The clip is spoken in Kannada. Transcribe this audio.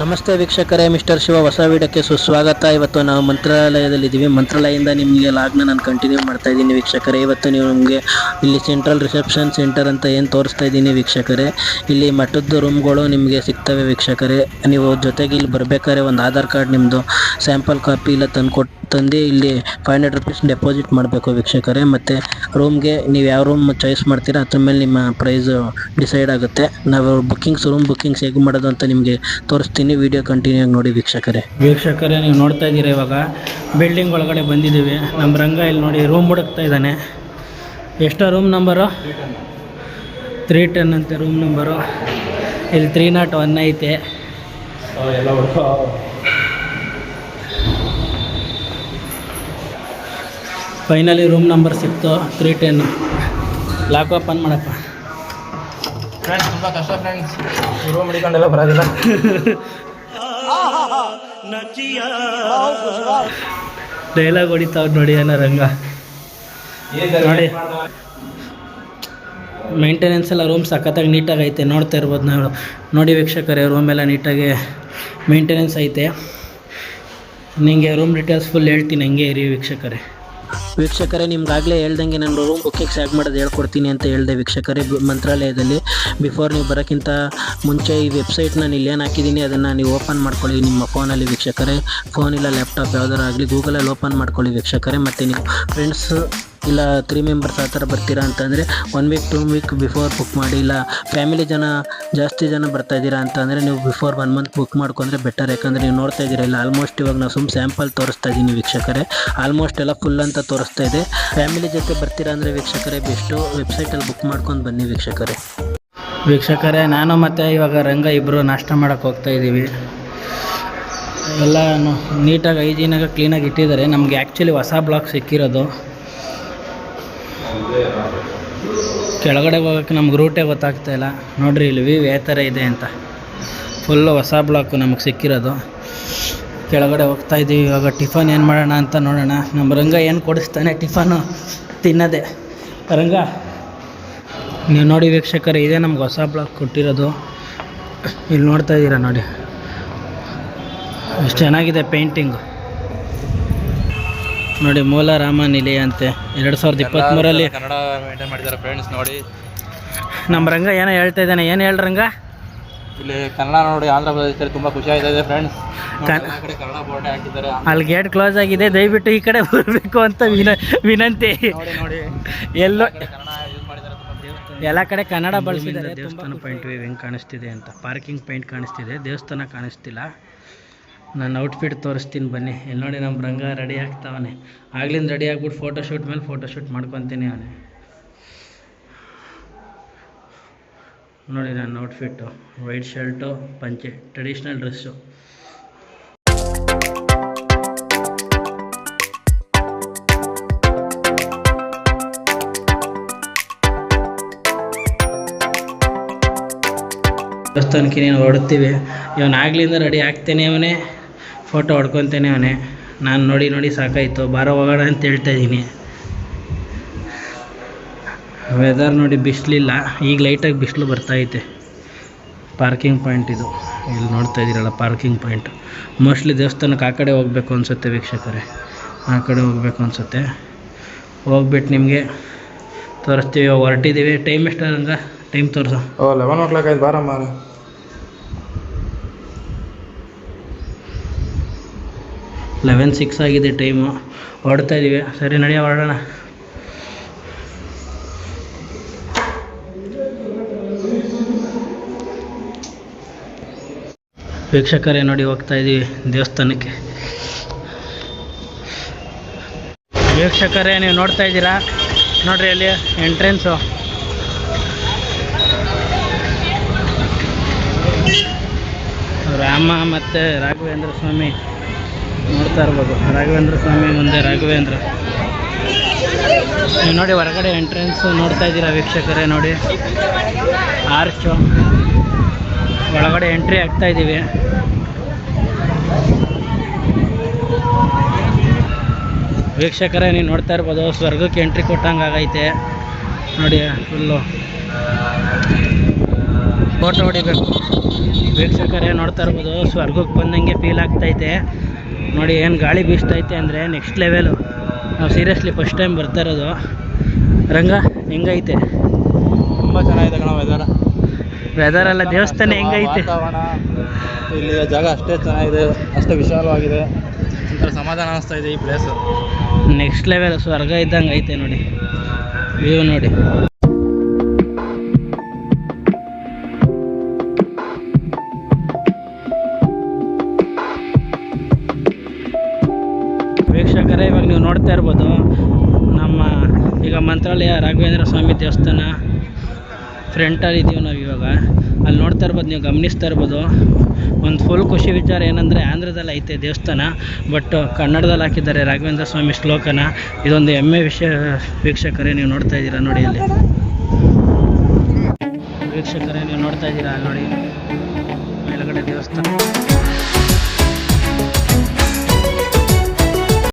ನಮಸ್ತೆ ವೀಕ್ಷಕರೇ, ಮಿಸ್ಟರ್ ಶಿವ ಹೊಸ ವೀಡಕ್ಕೆ ಸುಸ್ವಾಗತ. ಇವತ್ತು ನಾವು ಮಂತ್ರಾಲಯದಲ್ಲಿದ್ದೀವಿ. ಮಂತ್ರಾಲಯದಿಂದ ನಿಮಗೆ ಲಾಗ್ನ ನಾನು ಕಂಟಿನ್ಯೂ ಮಾಡ್ತಾ ಇದ್ದೀನಿ ವೀಕ್ಷಕರೇ. ಇವತ್ತು ನೀವು ನಮಗೆ ಇಲ್ಲಿ ಸೆಂಟ್ರಲ್ ರಿಸೆಪ್ಷನ್ ಸೆಂಟರ್ ಅಂತ ಏನು ತೋರಿಸ್ತಾ ಇದ್ದೀನಿ ವೀಕ್ಷಕರೇ. ಇಲ್ಲಿ ಮಠದ ರೂಮ್ಗಳು ನಿಮಗೆ ಸಿಗ್ತವೆ ವೀಕ್ಷಕರೇ. ನೀವು ಜೊತೆಗೆ ಇಲ್ಲಿ ಬರಬೇಕಾದ್ರೆ ಒಂದು ಆಧಾರ್ ಕಾರ್ಡ್ ನಿಮ್ಮದು ಸ್ಯಾಂಪಲ್ ಕಾಪಿ ಇಲ್ಲ ತಂದ್ಕೊಟ್ಟು ತಂದು ಇಲ್ಲಿ ಫೈವ್ ಹಂಡ್ರೆಡ್ ರುಪೀಸ್ ಡೆಪಾಸಿಟ್ ಮಾಡಬೇಕು ವೀಕ್ಷಕರೇ. ಮತ್ತು ರೂಮ್ಗೆ ನೀವು ಯಾವ ರೂಮ್ ಚಾಯ್ಸ್ ಮಾಡ್ತೀರಾ ಅದ್ರ ಮೇಲೆ ನಿಮ್ಮ ಪ್ರೈಸು ಡಿಸೈಡ್ ಆಗುತ್ತೆ. ನಾವು ಬುಕ್ಕಿಂಗ್ಸ್ ರೂಮ್ ಬುಕ್ಕಿಂಗ್ಸ್ ಹೇಗೆ ಮಾಡೋದು ಅಂತ ನಿಮಗೆ ತೋರಿಸ್ತೀನಿ. ವಿಡಿಯೋ ಕಂಟಿನ್ಯೂ ಆಗಿ ನೋಡಿ ವೀಕ್ಷಕರೇ. ವೀಕ್ಷಕರೇ ನೀವು ನೋಡ್ತಾ ಇದ್ದೀರಾ ಇವಾಗ? ಬಿಲ್ಡಿಂಗ್ ಒಳಗಡೆ ಬಂದಿದ್ದೀವಿ. ನಮ್ಮ ರಂಗ ಇಲ್ಲಿ ನೋಡಿ ರೂಮ್ ಹುಡುಕ್ತಾ ಇದ್ದಾನೆ. ಎಷ್ಟೋ ರೂಮ್ ನಂಬರು ತ್ರೀ ಟೆನ್ ಅಂತೆ ರೂಮ್ ನಂಬರು ಇಲ್ಲಿ ತ್ರೀ ನಾಟ್ ಒನ್ ಐತೆ. ಫೈನಲಿ ರೂಮ್ ನಂಬರ್ ಸಿಕ್ತು ತ್ರೀ ಟೆನ್ ಲಾಕ್ ಓಪನ್ ಮಾಡಪ್ಪ. ಫ್ರೆಂಡ್ಸ್ ತುಂಬ ಕಷ್ಟ ಫ್ರೆಂಡ್ಸ್ ರೂಮ್ ಹಿಡ್ಕೊಂಡೆಲ್ಲ ಬರೋದಿಲ್ಲ. ಡೈಲಾಗ್ ಹೊಡಿತಾವ್ ನೋಡಿ ಏನ ರಂಗ ನೋಡಿ. ಮೇಂಟೆನೆನ್ಸ್ ಎಲ್ಲ ರೂಮ್ ಸಖತ್ತಾಗಿ ನೀಟಾಗಿ ಐತೆ ನೋಡ್ತಾ ಇರ್ಬೋದು ನಾವು. ನೋಡಿ ವೀಕ್ಷಕರೇ ರೂಮ್ ಎಲ್ಲ ನೀಟಾಗಿ ಮೇಂಟೆನೆನ್ಸ್ ಐತೆ. ನಿಮಗೆ ರೂಮ್ ಡೀಟೇಲ್ಸ್ ಫುಲ್ ಹೇಳ್ತೀನಿ ಹಂಗೆ ಇರಿ ವೀಕ್ಷಕರೇ. ವೀಕ್ಷಕರೇ, ನಿಮ್ಗಾಗಲೇ ಹೇಳ್ದಂಗೆ ನಾನು ರೂಮ್ ಬುಕ್ಕಿಂಗ್ಸ್ ಹೇಗೆ ಮಾಡೋದು ಹೇಳ್ಕೊಡ್ತೀನಿ ಅಂತ ಹೇಳಿದೆ ವೀಕ್ಷಕರೇ ಮಂತ್ರಾಲಯದಲ್ಲಿ. ಬಿಫೋರ್ ನೀವು ಬರೋಕ್ಕಿಂತ ಮುಂಚೆ ಈ ವೆಬ್ಸೈಟ್ ನಾನು ಇಲ್ಲೇನು ಹಾಕಿದ್ದೀನಿ, ಅದನ್ನು ನೀವು ಓಪನ್ ಮಾಡ್ಕೊಳ್ಳಿ ನಿಮ್ಮ ಫೋನಲ್ಲಿ ವೀಕ್ಷಕರೇ. ಫೋನ್ ಇಲ್ಲ ಲ್ಯಾಪ್ಟಾಪ್ ಯಾವ್ದಾರು ಆಗಲಿ ಗೂಗಲಲ್ಲಿ ಓಪನ್ ಮಾಡ್ಕೊಳ್ಳಿ ವೀಕ್ಷಕರೇ. ಮತ್ತು ನೀವು ಫ್ರೆಂಡ್ಸ್ ಇಲ್ಲ ತ್ರೀ ಮೆಂಬರ್ಸ್ ಆ ಥರ ಬರ್ತೀರಾ ಅಂತಂದರೆ one week two week before book ಮಾಡಿ, ಇಲ್ಲ ಫ್ಯಾಮಿಲಿ ಜನ ಜಾಸ್ತಿ ಜನ ಬರ್ತಾ ಇದ್ದೀರಾ ಅಂತಂದರೆ ನೀವು ಬಿಫೋರ್ ಒನ್ ಮಂತ್ ಬುಕ್ ಮಾಡ್ಕೊಂಡ್ರೆ ಬೆಟರ್ ಯಾಕಂದರೆ ನೀವು ನೋಡ್ತಾ ಇದ್ದೀರಾ, ಇಲ್ಲ ಆಲ್ಮೋಸ್ಟ್ ಇವಾಗ ನಾವು ಸುಮ್ಮ ಸ್ಯಾಂಪಲ್ ತೋರಿಸ್ತಾ ಇದ್ದೀನಿ ವೀಕ್ಷಕರೇ. ಆಲ್ಮೋಸ್ಟ್ ಎಲ್ಲ ಫುಲ್ ಅಂತ ತೋರಿಸ್ತಾ ಇದೆ. ಫ್ಯಾಮಿಲಿ ಜೊತೆ ಬರ್ತೀರಾ ಅಂದರೆ ವೀಕ್ಷಕರೇ ಬೆಸ್ಟು ವೆಬ್ಸೈಟಲ್ಲಿ ಬುಕ್ ಮಾಡ್ಕೊಂಡು ಬನ್ನಿ ವೀಕ್ಷಕರೇ. ವೀಕ್ಷಕರೇ, ನಾನು ಮತ್ತು ಇವಾಗ ರಂಗ ಇಬ್ಬರು ನಾಷ್ಟ ಮಾಡೋಕ್ಕೆ ಹೋಗ್ತಾ ಇದ್ದೀವಿ. ಎಲ್ಲ ನೀಟಾಗಿ ಹೈಜೀನಾಗಿ ಕ್ಲೀನಾಗಿ ಇಟ್ಟಿದ್ದಾರೆ. ನಮಗೆ ಆ್ಯಕ್ಚುಲಿ ಹೊಸ ಬ್ಲಾಕ್ ಸಿಕ್ಕಿರೋದು. ಕೆಳಗಡೆ ಹೋಗೋಕ್ಕೆ ನಮ್ಗೆ ರೂಟೇ ಗೊತ್ತಾಗ್ತಾ ಇಲ್ಲ. ನೋಡ್ರಿ, ಇಲ್ಲಿ ವ್ಯೂ ಯಾವ ಥರ ಇದೆ ಅಂತ. ಫುಲ್ಲು ಹೊಸ ಬ್ಲಾಕು ನಮಗೆ ಸಿಕ್ಕಿರೋದು. ಕೆಳಗಡೆ ಹೋಗ್ತಾ ಇದ್ದೀವಿ ಇವಾಗ ಟಿಫನ್ ಏನು ಮಾಡೋಣ ಅಂತ ನೋಡೋಣ. ನಮ್ಮ ರಂಗ ಏನು ಕೊಡಿಸ್ತಾನೆ ಟಿಫನು? ತಿನ್ನೋದೆ. ರಂಗ, ನೀವು ನೋಡಿ ವೀಕ್ಷಕರು, ಇದೇ ನಮ್ಗೆ ಹೊಸ ಬ್ಲಾಕ್ ಕೊಟ್ಟಿರೋದು. ಇಲ್ಲಿ ನೋಡ್ತಾ ಇದ್ದೀರಾ ನೋಡಿ. ಎಷ್ಟು ಚೆನ್ನಾಗಿದೆ ಪೇಂಟಿಂಗು ನೋಡಿ ಮೂಲ ರಾಮ ನಿಲಯ ಅಂತೆ. ಎರಡು ಸಾವಿರದ ಇಪ್ಪತ್ತ್ಮೂರಲ್ಲಿ ಕನ್ನಡ ಮೇಂಟೈನ್ ಮಾಡಿದ್ದಾರೆ ಫ್ರೆಂಡ್ಸ್ ನೋಡಿ. ನಮ್ಮ ರಂಗ ಏನೋ ಹೇಳ್ತಾ ಇದ್ದಾನೆ? ಏನು ಹೇಳ್ ರಂಗ? ಇಲ್ಲಿ ಕನ್ನಡ ನೋಡಿ ಆಂಧ್ರ ಪ್ರದೇಶದಲ್ಲಿ ತುಂಬ ಖುಷಿ ಆಯ್ತಾ ಇದೆ ಫ್ರೆಂಡ್ಸ್ ಕಡೆ ಕನ್ನಡ ಬೋರ್ಡ್ ಹಾಕಿದ್ದಾರೆ. ಅಲ್ಲಿ ಗೇಟ್ ಕ್ಲೋಸ್ ಆಗಿದೆ. ದಯವಿಟ್ಟು ಈ ಕಡೆ ಬರಬೇಕು ಅಂತ ವಿನ ವಿನಂತಿ. ನೋಡಿ ನೋಡಿ. ಎಲ್ಲೋ ಕನ್ನಡ ಯೂಸ್ ಮಾಡಿದ್ದಾರೆ ದೇವಸ್ಥಾನ. ಎಲ್ಲ ಕಡೆ ಕನ್ನಡ ಬಳಸಿದ್ದಾರೆ. ದೇವಸ್ಥಾನ ಪಾಯಿಂಟ್ ಹೆಂಗೆ ಕಾಣಿಸ್ತಿದೆ ಅಂತ. ಪಾರ್ಕಿಂಗ್ ಪಾಯಿಂಟ್ ಕಾಣಿಸ್ತಿದೆ. ದೇವಸ್ಥಾನ ಕಾಣಿಸ್ತಿಲ್ಲ. ನಾನು ಔಟ್ಫಿಟ್ ತೋರಿಸ್ತೀನಿ ಬನ್ನಿ. ಇಲ್ಲಿ ನೋಡಿ ನಮ್ಮ ರಂಗ ರೆಡಿ ಆಗ್ತಾವನೆ. ಆಗ್ಲಿಂದ ರೆಡಿ ಆಗ್ಬಿಟ್ಟು ಫೋಟೋ ಶೂಟ್ ಮೇಲೆ ಫೋಟೋ ಶೂಟ್ ಮಾಡ್ಕೊತೀನಿ ಅವನೇ. ನೋಡಿ ನನ್ನ ಔಟ್ಫಿಟ್ಟು ವೈಟ್ ಶರ್ಟು ಪಂಚೆ ಟ್ರೆಡಿಷ್ನಲ್ ಡ್ರೆಸ್ಸು ದೇವಸ್ಥಾನಕ್ಕೆ ನೀನು ಹೊರಡ್ತೀವಿ. ಇವನು ಆಗ್ಲಿಂದ ರೆಡಿ ಆಗ್ತೇನೆ ಅವನೇ. ಫೋಟೋ ಹೊಡ್ಕೊತೇನೆ ಅವನೇ. ನಾನು ನೋಡಿ ನೋಡಿ ಸಾಕಾಯಿತು. ಬಾರೋ ಹೋಗೋಣ ಅಂತ ಹೇಳ್ತಾ ಇದ್ದೀನಿ ವೆದರ್ ನೋಡಿ ಬಿಸಿಲಿಲ್ಲ. ಈಗ ಲೈಟಾಗಿ ಬಿಸಿಲು ಬರ್ತಾಯಿತೆ ಪಾರ್ಕಿಂಗ್ ಪಾಯಿಂಟ್ ಇದು. ಇಲ್ಲಿ ನೋಡ್ತಾ ಇದ್ದೀರಲ್ಲ ಪಾರ್ಕಿಂಗ್ ಪಾಯಿಂಟ್ ಮೋಸ್ಟ್ಲಿ ದೇವಸ್ಥಾನಕ್ಕೆ ಆ ಕಡೆ ಹೋಗಬೇಕು ಅನಿಸುತ್ತೆ ವೀಕ್ಷಕರೇ. ಆ ಕಡೆ ಹೋಗಬೇಕು ಅನಿಸುತ್ತೆ. ಹೋಗ್ಬಿಟ್ಟು ನಿಮಗೆ ತೋರಿಸ್ತೀವಿ. ಹೊರಟಿದ್ದೀವಿ. ಟೈಮ್ ಎಷ್ಟು ಅಂದ್ರೆ ಟೈಮ್ ತೋರಿಸು. ಓ ಲೆವೆನ್ ಓ ಕ್ಲಾಕ್ ಆಯ್ತು. ಬಾರಮ್ಮ ಲೆವೆನ್ ಸಿಕ್ಸ್ ಆಗಿದೆ ಟೈಮು ಹೊರಡ್ತಾ ಇದ್ದೀವಿ ಸರಿ ನಡೆಯ ಹೊರಡೋಣ. ವೀಕ್ಷಕರೇ, ನೋಡಿ, ಹೋಗ್ತಾ ಇದ್ದೀವಿ ದೇವಸ್ಥಾನಕ್ಕೆ. ವೀಕ್ಷಕರೇ, ನೀವು ನೋಡ್ತಾ ಇದ್ದೀರಾ? ನೋಡ್ರಿ, ಅಲ್ಲಿ ಎಂಟ್ರೆನ್ಸು ರಾಮ ಮತ್ತು ರಾಘವೇಂದ್ರ ಸ್ವಾಮಿ. ನೋಡ್ತಾ ಇರ್ಬೋದು. ರಾಘವೇಂದ್ರ ಸ್ವಾಮಿ ಮುಂದೆ ರಾಘವೇಂದ್ರ. ನೀವು ನೋಡಿ ಹೊರಗಡೆ ಎಂಟ್ರೆನ್ಸ್ ನೋಡ್ತಾ ಇದ್ದೀರಾ ವೀಕ್ಷಕರೇ ನೋಡಿ. ಆರ್ಚು ಒಳಗಡೆ ಎಂಟ್ರಿ ಆಗ್ತಾ ಇದ್ದೀವಿ. ವೀಕ್ಷಕರೇ, ನೀವು ನೋಡ್ತಾ ಇರ್ಬೋದು, ಸ್ವರ್ಗಕ್ಕೆ ಎಂಟ್ರಿ ಕೊಟ್ಟಂಗೆ ಆಗೈತೆ. ನೋಡಿ ಫುಲ್ಲು ಫೋಟೋ ಹೊಡಿಬೇಕು. ವೀಕ್ಷಕರೇ, ನೋಡ್ತಾ ಇರ್ಬೋದು, ಸ್ವರ್ಗಕ್ಕೆ ಬಂದಂಗೆ ಫೀಲ್ ಆಗ್ತೈತೆ. ನೋಡಿ ಏನು ಗಾಳಿ ಬೀಸ್ತೈತೆ ಅಂದರೆ ನೆಕ್ಸ್ಟ್ ಲೆವೆಲು ನಾವು ಸೀರಿಯಸ್ಲಿ ಫಸ್ಟ್ ಟೈಮ್ ಬರ್ತಾ ಇರೋದು. ರಂಗ ಹೆಂಗೈತೆ? ತುಂಬ ಚೆನ್ನಾಗಿದೆ ಕಣ ವೆದರ್ ವೆದರ್ ಅಲ್ಲ ದೇವಸ್ಥಾನ ಹೆಂಗೈತೆ? ಇಲ್ಲಿ ಜಾಗ ಅಷ್ಟೇ ಚೆನ್ನಾಗಿದೆ ಅಷ್ಟೇ ವಿಶಾಲವಾಗಿದೆ. ಒಂಥರ ಸಮಾಧಾನ ಅನಿಸ್ತಾ ಇದೆ ಈ ಪ್ಲೇಸು ನೆಕ್ಸ್ಟ್ ಲೆವೆಲ್ ಸ್ವರ್ಗ ಇದ್ದಂಗೆ ಐತೆ ನೋಡಿ. ವ್ಯೂ ನೋಡಿ. ಈಗ ಮಂತ್ರಾಲಯ ರಾಘವೇಂದ್ರ ಸ್ವಾಮಿ ದೇವಸ್ಥಾನ ಫ್ರಂಟಲ್ಲಿ ಇದ್ದೀವಿ ನಾವು ಇವಾಗ. ಅಲ್ಲಿ ನೋಡ್ತಾ ಇರ್ಬೋದು, ನೀವು ಗಮನಿಸ್ತಾ ಇರ್ಬೋದು. ಒಂದು ಫುಲ್ ಖುಷಿ ವಿಚಾರ ಏನಂದರೆ ಆಂಧ್ರದಲ್ಲಿ ಐತೆ ದೇವಸ್ಥಾನ ಬಟ್ ಕನ್ನಡದಲ್ಲಿ ಹಾಕಿದ್ದಾರೆ ರಾಘವೇಂದ್ರ ಸ್ವಾಮಿ ಶ್ಲೋಕನ. ಇದೊಂದು ಹೆಮ್ಮೆ ವಿಷಯ, ವೀಕ್ಷಕರೇ, ನೀವು ನೋಡ್ತಾ ಇದ್ದೀರಾ ನೋಡಿ ಅಲ್ಲಿ ವೀಕ್ಷಕರೇ, ನೀವು ನೋಡ್ತಾ ಇದ್ದೀರಾ ನೋಡಿ? ಮೇಲುಗಡೆ ದೇವಸ್ಥಾನ.